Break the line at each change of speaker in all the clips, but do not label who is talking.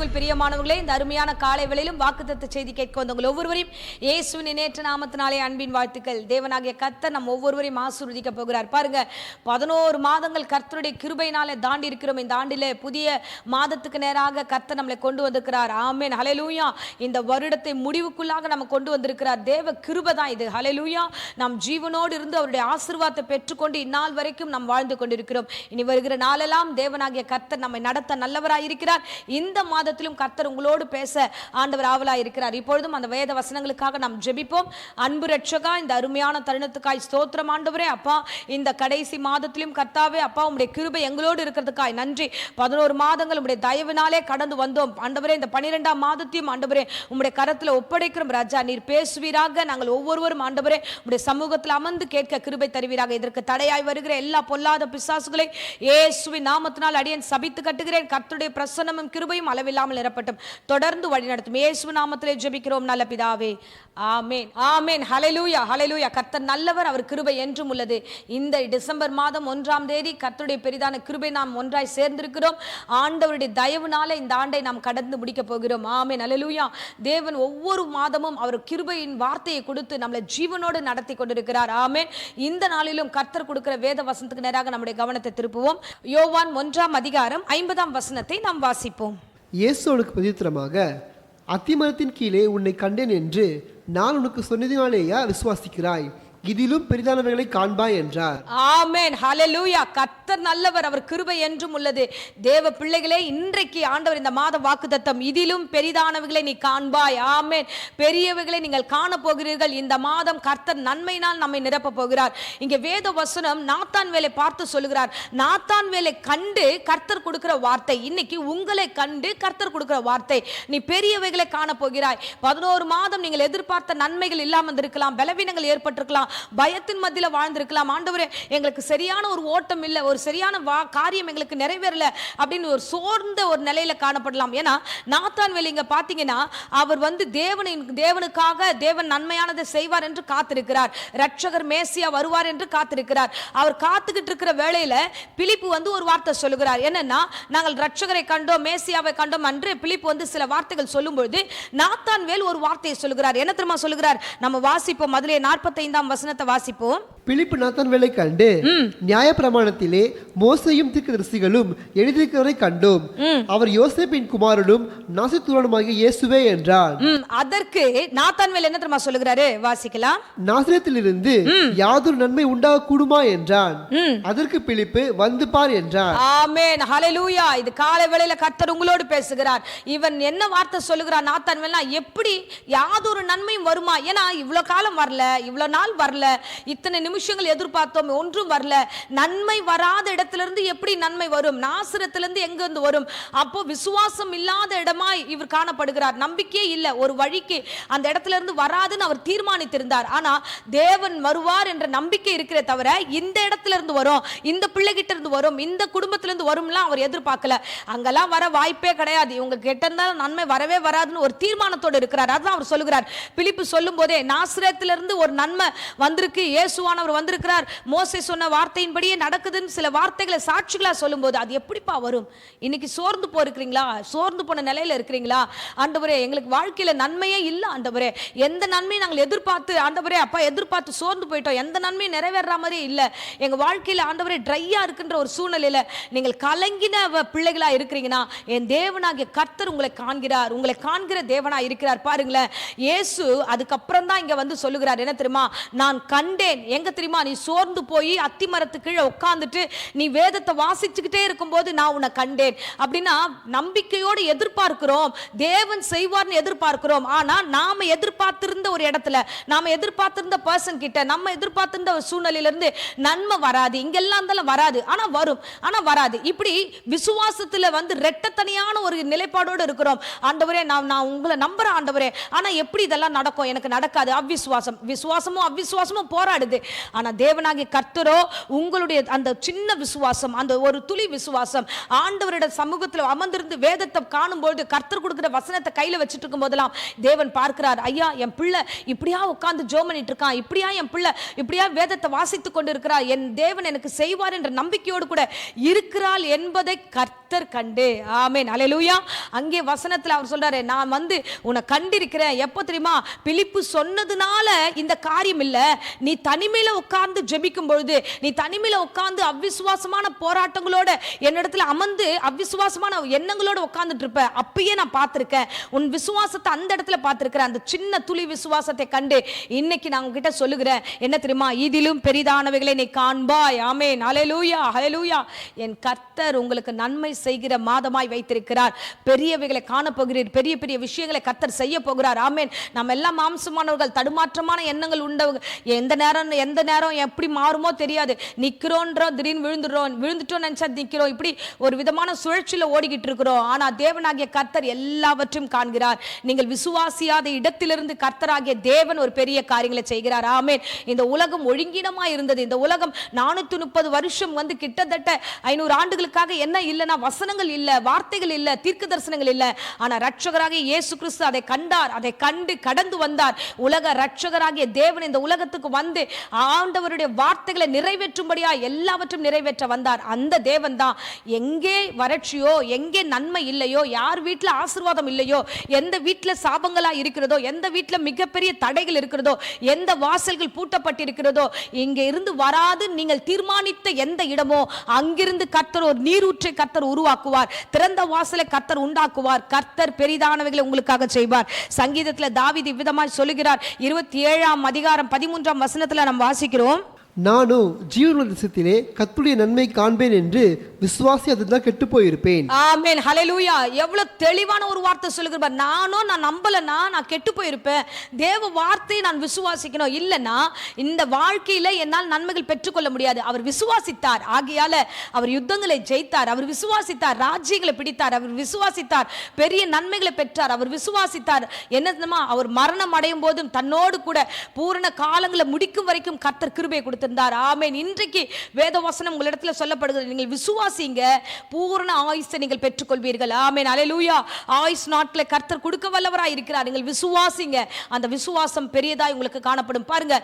பிரியமானவர்களே இந்த அருமையான காலை வேளையிலும் வாக்குத்தத்த செய்தி கேட்க வந்தவங்கள் ஒவ்வொருவரையும் இயேசுவின் நேற்று நாமத்தினாலே அன்பின் வாழ்த்துக்கள். தேவனாகிய கர்த்தர் நம் ஒவ்வொருவரையும் ஆசீர்வதிக்க போகிறார். பாருங்க பதினோரு மாதங்கள் கர்த்தருடைய கிருபையினாலே தாண்டி இருக்கிறோம் இந்த ஆண்டிலே புதிய மாதத்துக்கு நேராக கர்த்தர் நம்மளை கொண்டு வந்திருக்கிறார். ஆமேன். ஹலலூயா இந்த வருடத்தை முடிவுக்குள்ளாக நம்ம கொண்டு வந்திருக்கிறார். தேவ கிருபை தான் இது. ஹலலூயா நாம் ஜீவனோடு இருந்து அவருடைய ஆசிர்வாதத்தை பெற்றுக்கொண்டு இந்நாள் வரைக்கும் நாம் வாழ்ந்து கொண்டிருக்கிறோம். இனி வருகிற நாளெல்லாம் தேவனாகிய கர்த்தர் நம்மை நடத்த நல்லவராயிருக்கிறார். இருக்கிறார் இந்த மாதத்திலும் கர்த்தர் உங்களோடு பேச ஆண்டவர் ஆவலாக இருக்கிறார். இப்பொழுதும் அந்த வேத வசனங்களுக்காக நாம் ஜெபிப்போம். அன்பு ரட்சகா இந்த அருமையான தருணத்துக்காய் ஸ்தோத்திரம் ஆண்டவரே. அப்பா இந்த கடைசி மாதத்திலும் கர்த்தாவே அப்பா உங்களுடைய கிருபை எங்களோடு இருக்கிறதுக்காய் நன்றி. பதினோரு மாதங்கள் உங்களுடைய தயவினாலே கடந்து வந்தோம். ஆண்டவரே இந்த பனிரெண்டாம் மாதத்தையும் ஆண்டவரே உங்களுடைய கரத்தில் ஒப்படைக்கிறோம். ராஜா நீர் பேசுவீராக. நாங்கள் ஒவ்வொருவரும் ஆண்டவரே உங்களுடைய சமூகத்தில் அமர்ந்து கேட்க கிருபை தருவீராக. இதற்கு தடையாய் வருகிற எல்லா பொல்லாத பிசாசுகளை இயேசுவின் நாமத்தினால் அடியன் சபித்து கட்டுகிறேன். கர்த்துடைய பிரசன்னமும் கிருபையும் அளவில் இல்லாமல் நிரப்பட்டும். தொடர்ந்து வழிநடத்தும் இயேசு நாமத்திலே ஜெபிக்கிறோம் நல்ல பிதாவே. ஆமேன். ஆமேன். ஹலலூயா ஹலலூயா கர்த்தர் நல்லவர் அவர் கிருபை என்றும் உள்ளது. இந்த டிசம்பர் மாதம் ஒன்றாம் தேதி கர்த்தருடைய பெரிதான கிருபை நாம் ஒன்றாய் சேர்ந்திருக்கிறோம். ஆண்டவருடைய தயவுனால இந்த ஆண்டை நாம் கடந்து முடிக்க போகிறோம். ஆமேன். ஹலலூயா தேவன் ஒவ்வொரு மாதமும் அவர் கிருபையின் வார்த்தையை கொடுத்து நம்மளை ஜீவனோடு நடத்தி கொண்டிருக்கிறார். ஆமேன். இந்த நாளிலும் கர்த்தர் கொடுக்கிற வேத வசனத்துக்கு நேராக நம்முடைய கவனத்தை திருப்புவோம். யோவான் ஒன்றாம் அதிகாரம் ஐம்பதாம் வசனத்தை நாம் வாசிப்போம்.
இயேசு அவனுக்கு பிரதித்திரமாக அத்திமரத்தின் கீழே உன்னை கண்டேன் என்று நான் உனக்கு சொன்னதினாலேயா விசுவாசிக்கிறாய்? இதிலும் பெரிதானவைகளை காண்பாய் என்றார்.
ஆமேன். ஹalleluya. கர்த்தர் நல்லவர் அவர் கிருபை என்றும் உள்ளது. தேவ பிள்ளைகளே இன்றைக்கு ஆண்டவர் இந்த மாத வாக்குத்தத்தம் இதிலும் பெரிதானவைகளை நீ காண்பாய். ஆமேன். பெரியவைகளை நீங்கள் காண போகிறீர்கள். இந்த மாதம் கர்த்தர் நன்மையினால் நம்மை நிரப்ப போகிறார். இங்கே வேத வசனம் நாத்தான் வேலை பார்த்து சொல்லுகிறார். நாத்தான் வேலை கண்டு கர்த்தர் கொடுக்கிற வார்த்தை. இன்னைக்கு உங்களை கண்டு கர்த்தர் கொடுக்கிற வார்த்தை. நீ பெரியவைகளை காண போகிறாய். பதினோரு மாதம் நீங்கள் எதிர்பார்த்த நன்மைகள் இல்லாமல் இருக்கலாம். பலவீனங்கள் ஏற்பட்டிருக்கலாம். பயத்தின் மத்தியில் வாழ்ந்திருக்கலாம். ஆண்டவரே எங்களுக்கு சரியான ஒரு ஓட்டம் இல்லை ஒரு சரியான வா காரியம் எங்களுக்கு நிறைவேறல அப்படின்னு ஒரு சோர்ந்த ஒரு நிலையில காணப்படலாம். ஏன்னா நாத்தான் வேலை இங்க பார்த்தீங்கன்னா அவர் வந்து தேவனின் தேவனுக்காக தேவன் நன்மையானதை செய்வார் என்று காத்திருக்கிறார். ரட்சகர் மேசியா வருவார் என்று காத்திருக்கிறார். அவர் காத்துக்கிட்டு இருக்கிற வேளையில பிலிப்பு வந்து ஒரு வார்த்தை சொல்லுகிறார். என்னன்னா நாங்கள் ரட்சகரை கண்டோம் மேசியாவை கண்டோம் என்று பிலிப்பு வந்து சில வார்த்தைகள் சொல்லும்பொழுது நாத்தான் வேல் ஒரு வார்த்தையை சொல்லுகிறார். என்ன தெரியுமா சொல்லுகிறார்? நம்ம வாசிப்போம் அதிலே நாற்பத்தைந்தாம் வசனத்தை வாசிப்போம்.
பிலிப்பு நாத்தான் வேலை கண்டு நியாயப்பிரமாணத்திலே மோசையும் தீர்க்கதரிசிகளும் எழுதியிருக்கிறவரை கண்டோம். அவர் யோசேப்பின் குமாரனும் நாசித்துவனுமாகிய இயேசுவே என்றார்
அதற்கு நாத்தான் வேல் என்ன தெரியுமா சொல்லுகிறாரு? வாசிக்கலாம்.
நாசிரியத்திலிருந்து யாதொரு நன்மை உண்டாக கூடுமா என்றான் அதற்கு பிலிப்பு வந்து பார் என்றார்
ஆமென். ஹalleluya. இது காலை வேளையில கர்த்தர் உங்களோடு பேசுகிறார். இவன் என்ன வார்த்தை சொல்லுகிறார் நாத்தான் வேலா எப்படி யாதொரு நன்மையும் வருமா? ஏன்னா இவ்வளோ காலம் வரல இவ்வளோ நாள் வரல இத்தனை நிமிஷங்கள் எதிர்பார்த்தோம் ஒன்றும் வரல. நன்மை வராத இடத்துல இருந்து எப்படி நன்மை வரும்? நாசிரத்திலிருந்து எங்கிருந்து வரும்? அப்போ விசுவாசம் இல்லாத இடமா இவர் காணப்படுகிறார். நம்பிக்கையே இல்லை. ஒரு வழிக்கு அந்த இடத்துல இருந்து வராதுன்னு அவர் தீர்மானித்திருந்தார். ஆனா தேவன் வருவார் என்ற நம்பிக்கை இருக்கிற தவிர இந்த இடத்துல இருந்து வரும் இந்த பிள்ளைகிட்ட இருந்து வரும் இந்த குடும்பத்துல இருந்து வரும்லாம் அவர் எதிர்பார்க்கல. அங்கெல்லாம் வர வாய்ப்பே கிடையாது. இவங்க கிட்ட இருந்தால் நன்மை வரவே வராதுன்னு ஒரு தீர்மானத்தோடு இருக்கிறார். அதான் அவர் சொல்லுகிறார். பிலிப்பு சொல்லும் போதே நாசிரத்துல இருந்து ஒரு நன்மை வந்திருக்கு. இயேசுவானவர் வந்திருக்கிறார். மோசை சொன்ன வார்த்தையின்படியே நடக்குதுன்னு சில வார்த்தைகளை சாட்சிகளாக சொல்லும்போது அது எப்படிப்பா வரும்? இன்னைக்கு சோர்ந்து போயிருக்கிறீங்களா? சோர்ந்து போன நிலையில இருக்கிறீங்களா? ஆண்டவரே எங்களுக்கு வாழ்க்கையில் நன்மையே இல்லை ஆண்டவரே. எந்த நன்மையும் நாங்கள் எதிர்பார்த்து ஆண்டவரே அப்பா எதிர்பார்த்து சோர்ந்து போயிட்டோம். எந்த நன்மையும் நிறைவேற மாதிரி இல்லை. எங்கள் வாழ்க்கையில் ஆண்டவரே ட்ரையா இருக்குன்ற ஒரு சூழ்நிலையில நீங்கள் கலங்கின வ- இருக்கிறீங்கன்னா என் தேவனாகிய கர்த்தர் உங்களை காண்கிறார். உங்களை காண்கிற தேவனா இருக்கிறார். பாருங்களேன் இயேசு அதுக்கப்புறம் தான் இங்கே வந்து சொல்லுகிறார். என்ன தெரியுமா? நான் கண்டேன். எங்க தெரியுமா? நீ சோர்ந்து போய் அத்தி மரத்து கீழே உட்காந்துட்டு நீ வேதத்தை வாசிச்சுக்கிட்டே இருக்கும்போது நான் உன்னை கண்டேன். அப்படின்னா நம்பிக்கையோடு எதிர்பார்க்கிறோம். தேவன் செய்வார்னு எதிர்பார்க்கிறோம். ஆனால் நாம் எதிர்பார்த்திருந்த ஒரு இடத்துல நாம் எதிர்பார்த்திருந்த பர்சன் கிட்ட நம்ம எதிர்பார்த்திருந்த ஒரு நன்மை வராது. இங்கெல்லாம் இருந்தாலும் வராது. ஆனால் வரும். ஆனால் வராது. இப்படி விசுவாசத்தில் வந்து ரெட்டத்தனியான ஒரு நிலைப்பாடோடு இருக்கிறோம். ஆண்டவரே நான் நான் உங்களை நம்புகிறேன் ஆண்டவரே. ஆனால் எப்படி இதெல்லாம் நடக்கும்? எனக்கு நடக்காது. அவ்விசுவாசம் விசுவாசமும் அவ்விசுவாசமும் போராடுது. ஆனா தேவனாகி கர்த்தரோ உங்களுடைய அந்த சின்ன விசுவாசம் அந்த ஒரு துளி விசுவாசம் ஆண்டவருடைய சமூகத்தில் அமர்ந்திருந்து வேதத்தை காணும்பொழுது கர்த்தர் கொடுக்குற வசனத்தை கையில வச்சுட்டு இருக்கும் போதெல்லாம் தேவன் பார்க்கிறார் ஐயா என் பிள்ளை இப்படியா உட்காந்து ஜோ பண்ணிட்டு இருக்கான் இப்படியா என் பிள்ளை இப்படியா வேதத்தை வாசித்து கொண்டு இருக்கிறார் என் தேவன் எனக்கு செய்வார் என்ற நம்பிக்கையோடு கூட இருக்கிறாள் என்பதை கர்த்தர் கண்டு. ஆமேன். அலையலூயா அங்கே வசனத்தில் அவர் சொல்றாரு நான் வந்து உன்னை கண்டிருக்கிறேன். எப்போ தெரியுமா? பிலிப்பு சொன்னதுனால இந்த காரியம் இல்லை. நீ தனிமையில் உட்கார்ந்து ஜெபிக்கும் பொழுது நீ தனிமையில உட்கார்ந்து அவ்விசுவாசமான போராட்டங்களோட என்னிடத்துல அமர்ந்து அவ்விசுவாசமான எண்ணங்களோட உட்கார்ந்துட்டு இருப்ப. அப்பயே நான் பார்த்திருக்கேன். உன் விசுவாசத்தை அந்த இடத்துல பார்த்துருக்கிறேன் அந்த சின்ன துளி விசுவாசத்தை கண்டு இன்னைக்கு நான் உங்ககிட்ட சொல்லுகிறேன். என்ன தெரியுமா? இதிலும் பெரிதானவைகளை நீ காண்பாய். ஆமே ஹalleluya ஹalleluya என் கர்த்தர் உங்களுக்கு நன்மை செய்கிற மாதமாய் வைத்திருக்கிறார். பெரியவைகளை காணப்போகிறீர். பெரிய பெரிய விஷயங்களை கர்த்தர் செய்ய போகிறார். ஆமேன். நம்ம எல்லாம் மாம்சமானவர்கள் தடுமாற்றமான எண்ணங்கள் உண்டவங்க. எந்த நேரம் எந்த நேரம் எப்படி மாறுமோ தெரியாது. நிற்கிறோன்றோம் திடீர்னு விழுந்துடுறோம். விழுந்துட்டோம் நினைச்சா நிற்கிறோம் இப்படி ஒரு விதமான சுழற்சியில் ஓடிக்கிட்டு இருக்கிறோம். ஆனால் தேவனாகிய கர்த்தர் எல்லாவற்றையும் காண்கிறார். நீங்கள் விசுவாசியாத இடத்திலிருந்து கர்த்தராகிய தேவன் ஒரு பெரிய காரியங்களை செய்கிறார். ஆமென். இந்த உலகம் ஒழுங்கினமா இருந்தது. இந்த உலகம் நானூற்றி முப்பது வருஷம் வந்து கிட்டத்தட்ட ஐநூறு ஆண்டுகளுக்காக என்ன இல்லைன்னா வசனங்கள் இல்லை வார்த்தைகள் இல்லை தீர்க்க தரிசனங்கள் இல்லை. ஆனால் ரட்சகராகிய இயேசு கிறிஸ்து அதை கண்டார். அதை கண்டு கடந்து வந்தார். உலக ரட்சகராகிய தேவன் இந்த உலகத்துக்கு வந்து ஆண்டவருடைய வார்த்தைகளை நிறைவேற்றும்படியா எல்லாவற்றையும் நிறைவேற்ற வந்தார். அந்த தேவன் தான் எங்கே வறட்சியோ எங்கே நன்மை இல்லையோ யார் வீட்டில் ஆசீர்வாதம் இல்லையோ எந்த வீட்டில் சாபங்களா இருக்கிறதோ எந்த வீட்டில் மிகப்பெரிய தடைகள் இருக்கிறதோ எந்த வாசல்கள் பூட்டப்பட்டிருக்கிறதோ இங்கே இருந்து வராது நீங்கள் தீர்மானித்த எந்த இடமோ அங்கிருந்து கர்த்தர் ஒரு நீரூற்றை கர்த்தர் உருவாக்குவார். திறந்த வாசலை கர்த்தர் உண்டாக்குவார். கர்த்தர் பெரிதானவைகளை உங்களுக்காக செய்வார். சங்கீதத்தில் தாவிதி இவ்விதமாய் சொல்லுகிறார். இருபத்தி ஏழாம் அதிகாரம் பதிமூன்றாம் வசனத்தில் நம்ம வாசிக்கிறோம்.
நானும் ஜீவனுள்ள தேசத்திலே கத்துடைய நன்மை காண்பேன் என்று விசுவாசி அதுதான் கெட்டு போயிருப்பேன்
ஆமேன். ஹalleluya. எவ்வளவு தெளிவான ஒரு வார்த்தை சொல்லுகிறார் நானும் நான் நம்பலனா நான் கெட்டு போயிருப்பேன் தேவ வார்த்தையை நான் விசுவாசிக்கணும். இல்லைன்னா இந்த வாழ்க்கையில என்னால் நன்மைகள் பெற்றுக்கொள்ள முடியாது. அவர் விசுவாசித்தார். ஆகையால அவர் யுத்தங்களை ஜெயித்தார். அவர் விசுவாசித்தார். ராஜ்யங்களை பிடித்தார். அவர் விசுவாசித்தார். பெரிய நன்மைகளை பெற்றார். அவர் விசுவாசித்தார். என்னதுமா அவர் மரணம் அடையும் போதும் தன்னோடு கூட பூரண காலங்களை முடிக்கும் வரைக்கும் கர்த்தர் கிருபையை கொடுத்திருந்தார். ஆமேன். இன்றைக்கு வேத வசனம் உங்களிடத்துல சொல்லப்படுகிறது. நீங்கள் விசுவாசிங்க பூரண ஆயுசை நீங்கள் பெற்றுக்கொள்வீர்கள். ஆமேன். அலையலூயா ஆயுஸ் நாட்களை கர்த்தர் கொடுக்க வல்லவராக இருக்கிறார். நீங்கள் விசுவாசிங்க. அந்த விசுவாசம் பெரியதாக உங்களுக்கு காணப்படும். பாருங்க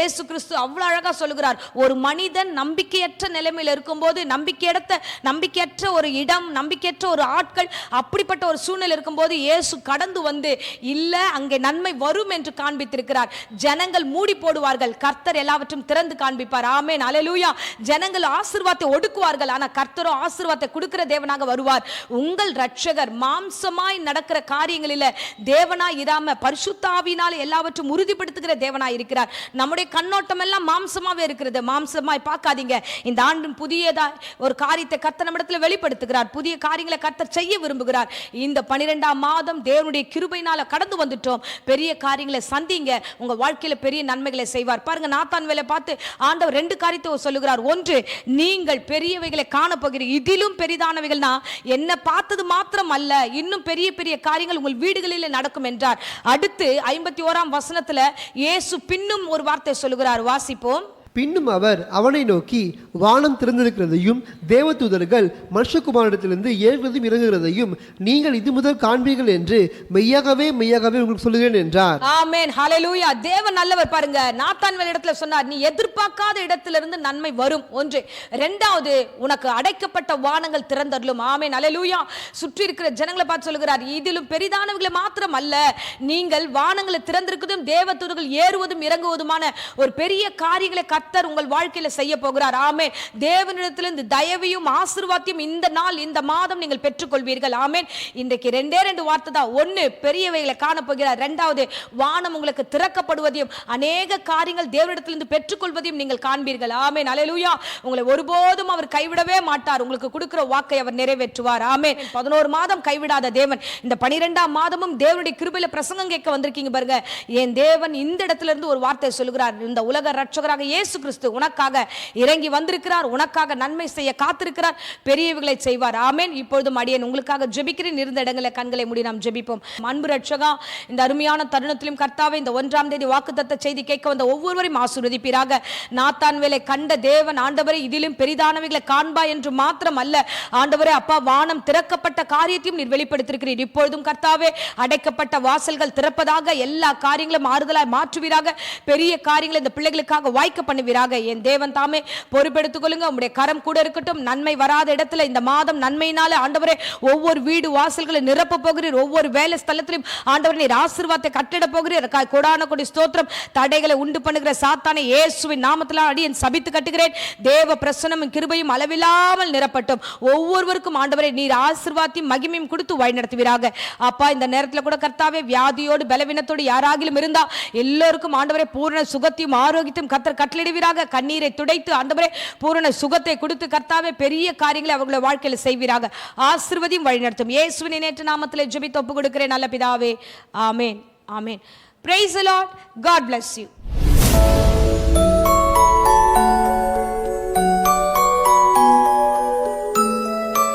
ஏசு கிறிஸ்து அவ்வளவு அழகா சொல்லுகிறார். ஒரு மனிதன் நம்பிக்கையற்ற நிலைமையில் இருக்கும்போது நம்பிக்கையற்ற நம்பிக்கையற்ற ஒரு இடம் நம்பிக்கையற்ற ஒரு ஆட்கள் அப்படிப்பட்ட ஒரு சூழ்நிலை இருக்கும்போது இயேசு கடந்து வந்து இல்ல அங்கே நன்மை வரும் என்று காண்பித்திருக்கிறார். ஜனங்கள் மூடி போடுவார்கள். கர்த்தர் எல்லாவற்றும் திறந்து காண்பிப்பார். ஆமேன். அலலூயா ஜனங்கள் ஆசிர்வாதத்தை ஒடுக்குவார்கள். ஆனால் கர்த்தரோ ஆசீர்வாதத்தை கொடுக்கிற தேவனாக வருவார். உங்கள் ரட்சகர் மாம்சமாய் நடக்கிற காரியங்களில் தேவனாய் இராம பரிசுத்தாவினால் எல்லாவற்றும் உறுதிப்படுத்துகிற தேவனாய் இருக்கிறார். நம்முடைய கண்ணோட்டம் எல்லாம் மாம்சமாவே இருக்கிறது. மாம்சமாய் பார்க்காதீங்க. இந்த ஆண்டும் புதியதா ஒரு காரியத்தை கர்த்தர் நம்மிடத்தில் வெளிப்படுத்துகிறார். புதிய காரியங்களை கர்த்தர் செய்ய விரும்புகிறார். இந்த பனிரெண்டாம் மாதம் தேவனுடைய கிருபையினால கடந்து வந்துட்டோம். பெரிய காரியங்களை சந்திங்க. உங்க வாழ்க்கையில பெரிய நன்மைகளை செய்வார். பாருங்க நாத்தான் வேலை பார்த்து ஆண்டவர் ரெண்டு காரியத்தை சொல்லுகிறார். ஒன்று நீங்கள் பெரியவைகளை காணப்போகிறீர்கள் இதிலும் பெரிதானவைகள்னா என்ன பார்த்தது மாத்திரம் அல்ல இன்னும் பெரிய பெரிய காரியங்கள் உங்கள் வீடுகளில் நடக்கும் என்றார். அடுத்து ஐம்பத்தி ஓராம் வசனத்தில் இயேசு பின்னும் ஒரு வார்த்தை சொல்லுகிறார். வாசிப்போம்.
பின்னும் அவர் அவனை நோக்கி வானம் திறந்திருக்கிறதையும் தேவதூதர்கள் மனுஷகுமாரிடத்திலிருந்து ஏறுவதும் இறங்குகிறதையும் நீங்கள் இது முதல் காண்பீர்கள் என்று மெய்யாகவே மெய்யாகவே உங்களுக்கு சொல்லுகிறேன் என்றார்.
ஆமென். ஹalleluya தேவன் நல்லவர் பாருங்க. நாத்தான்வேல் இடத்துல சொன்னார் நீ எதிர்பார்க்காத இடத்திலிருந்து நன்மை வரும். ஒன்று. ரெண்டாவது உனக்கு அடைக்கப்பட்ட வானங்கள் திறந்தருளும். ஆமென். ஹalleluya சுற்றி இருக்கிற ஜனங்களை பார்த்து சொல்லுகிறார் இதிலும் பெரிதானவர்களை மாத்திரம் அல்ல. நீங்கள் வானங்களை திறந்திருக்கிறதும் தேவதூதர்கள் ஏறுவதும் இறங்குவதுமான ஒரு பெரிய காரியங்களை கர்த்தர் உங்கள் வாழ்க்கையில செய்ய போகிறார். ஆமே தேவனிடத்திலிருந்து தயவையும் ஆசிர்வாத்தியம் இந்த நாள் இந்த மாதம் நீங்கள் பெற்றுக்கொள்வீர்கள். ஆமேன். இன்றைக்கு ரெண்டே ரெண்டு வார்த்தை தான். ஒன்னு பெரியவைகளை காணப்போகிறார். ரெண்டாவது வானம் உங்களுக்கு திறக்கப்படுவதையும் அநேக காரியங்கள் தேவனிடத்திலிருந்து பெற்றுக்கொள்வதையும் நீங்கள் காண்பீர்கள். ஆமேன். அலையலூயா உங்களை ஒருபோதும் அவர் கைவிடவே மாட்டார். உங்களுக்கு கொடுக்கிற வாக்கை அவர் நிறைவேற்றுவார். ஆமேன். பதினோரு மாதம் கைவிடாத தேவன். இந்த பனிரெண்டாம் மாதமும் தேவனுடைய கிருபையில பிரசங்கம் கேட்க வந்திருக்கீங்க பாருங்க. என் தேவன் இந்த இடத்துல இருந்து ஒரு வார்த்தை சொல்லுகிறார். இந்த உலக ரட்சகராக இயேசு இயேசு கிறிஸ்து உனக்காக இறங்கி வந்திருக்கிறார் உனக்காக நன்மை செய்ய காத்திருக்கிறார் பெரியவர்களை செய்வார். ஆமேன். இப்பொழுதும் அடியன் உங்களுக்காக ஜெபிக்கிறேன். இருந்த இடங்களில் கண்களை மூடி நாம் ஜெபிப்போம். அன்பு ரட்சகா இந்த அருமையான தருணத்திலும் கர்த்தாவே இந்த ஒன்றாம் தேதி வாக்குத்தத்த செய்தி கேட்க வந்த ஒவ்வொருவரையும் ஆசீர்வதிப்பீராக. நாத்தான் வேலை கண்ட தேவன் ஆண்டவரை இதிலும் பெரிதானவைகளை காண்பா என்று மாத்திரம் அல்ல ஆண்டவரே அப்பா வானம் திறக்கப்பட்ட காரியத்தையும் நீர் வெளிப்படுத்திருக்கிறீர். இப்பொழுதும் கர்த்தாவே அடைக்கப்பட்ட வாசல்கள் திறப்பதாக எல்லா காரியங்களும் ஆறுதலாய் மாற்றுவீராக. பெரிய காரியங்களை இந்த பிள்ளைகளுக்காக வாய்க்க பண்ணி பண்ணுவீராக. என் தேவன் தாமே பொறுப்பெடுத்துக் கொள்ளுங்க. உங்களுடைய கரம் கூட இருக்கட்டும். நன்மை வராத இடத்துல இந்த மாதம் நன்மையினால ஆண்டவரே ஒவ்வொரு வீடு வாசல்களை நிரப்ப போகிறீர். ஒவ்வொரு வேலை ஸ்தலத்திலும் ஆண்டவர் நீர் ஆசீர்வாதத்தை கட்டிட போகிறீர். கொடான கொடி ஸ்தோத்திரம் தடைகளை உண்டு பண்ணுகிற சாத்தானை இயேசுவின் நாமத்தில் அடியேன் சபித்து கட்டுகிறேன். தேவ பிரசனமும் கிருபையும் அளவில்லாமல் நிரப்பட்டும். ஒவ்வொருவருக்கும் ஆண்டவரை நீர் ஆசீர்வாதத்தையும் மகிமையும் கொடுத்து வழிநடத்துவீராக. அப்பா இந்த நேரத்தில் கூட கர்த்தாவே வியாதியோடு பலவீனத்தோடு யாராகிலும் இருந்தா எல்லோருக்கும் ஆண்டவரை பூர்ண சுகத்தையும் ஆரோக்கியத்தையும் கத்தர் கட்டளிடுவீராக கண்ணீரை துடைத்து ஆண்டவரே பூரண சுகத்தை கொடுத்து கர்த்தாவே பெரிய காரியங்களை அவர்களுடைய வாழ்க்கையில் செய்வீராக. ஆசிர்வதியும் வழிநடத்தும். இயேசுவின் நேற்று நாமத்தில் ஜெபித்து ஒப்பு கொடுக்கிறேன் நல்ல பிதாவே. ஆமேன். ஆமேன். Praise Lord God bless you